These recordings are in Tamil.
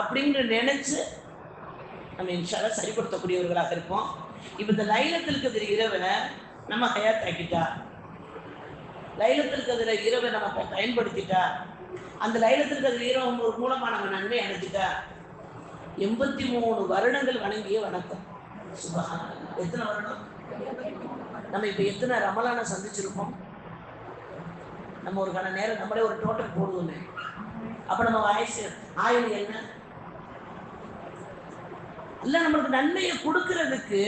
அப்படின்னு நினைச்சு நம்ம இன்ஷால சரிப்படுத்தக்கூடியவர்களாக இருப்போம். இப்போ இந்த லைலத்தில் கதிர் இரவை நம்ம ஹயாத் ஆக்கிட்டா? லைலத்தில் கதிர இரவை நம்ம பயன்படுத்திட்டா? அந்த லைலத்தில் கதிர் இரவு மூலமாக மூலமா நம்ம நன்மை அடைஞ்சிட்டா? எண்பத்தி மூணு வருடங்கள் வணங்கிய வணக்கம். எத்தனை வருடம்? நம்ம இப்போ எத்தனை ரமலான சந்திச்சிருக்கோம்? நம்ம ஒரு கண நேரம் நம்மளே ஒரு டோட்டல் போடுவோமே. அப்ப நம்ம வயசு ஆயுள் என்ன? இல்லை நம்மளுக்கு நன்மையை கொடுக்கறதுக்கு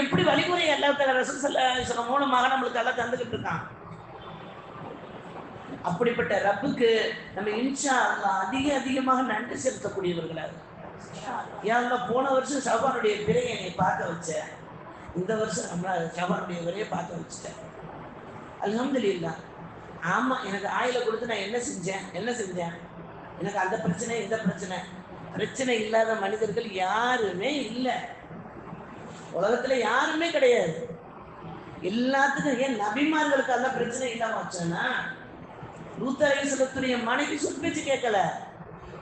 எப்படி வழிமுறை எல்லா ரசூல் சொல்ல மூலமாக நம்மளுக்கு எல்லாம் தந்துகிட்டு இருக்கான்? அப்படிப்பட்ட ரப்புக்கு நம்ம இன்ஷா அல்லா அதிக அதிகமாக நன்றி செலுத்தக்கூடியவர்களாக ஏன்னா போன வருஷம் ஷபானுடைய பிறையை என்னை பார்க்க வச்ச இந்த வருஷம் நம்ம ஷபானுடைய விரையை பார்க்க வச்சுட்டேன். அல்ஹம்துலில்லாஹ். ஆமா எனக்கு ஆயில கொடுத்து நான் என்ன செஞ்சேன்? என்ன செஞ்சேன்? எனக்கு அந்த பிரச்சனை இந்த பிரச்சனை. பிரச்சனை இல்லாத மனிதர்கள் யாருமே இல்லை. உலகத்துல யாருமே கிடையாது. எல்லாத்துக்கும் ஏன் நபிமார்களுக்கு அந்த பிரச்சனை இல்லாம வச்சோன்னா லூத் அலைவசலத்துடைய மனைவி சொற்பேச்சு கேட்கல.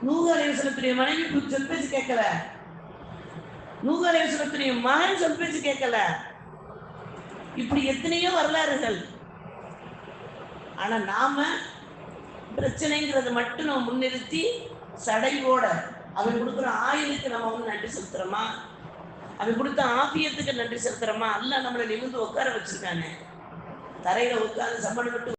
நூக அலைவசலத்துடைய மனைவி சொற்பேச்சு கேட்கல. நூக அலைவசலத்துடைய மகன் சொற்பேச்சு கேட்கல. இப்படி எத்தனையோ வரலாறுகள். ஆனா நாம பிரச்சனைங்கிறத மட்டும் நம்ம முன்னிறுத்தி சடையோட அவன் கொடுக்குற ஆயுளுக்கு நம்ம வந்து நன்றி செலுத்துறோமா? அவன் கொடுத்த ஆபியத்துக்கு நன்றி செலுத்துறோமா? அல்ல நம்மளை நிமிர்ந்து உட்கார வச்சிருக்கானே. தரையில உட்கார்ந்து சம்பளம் விட்டு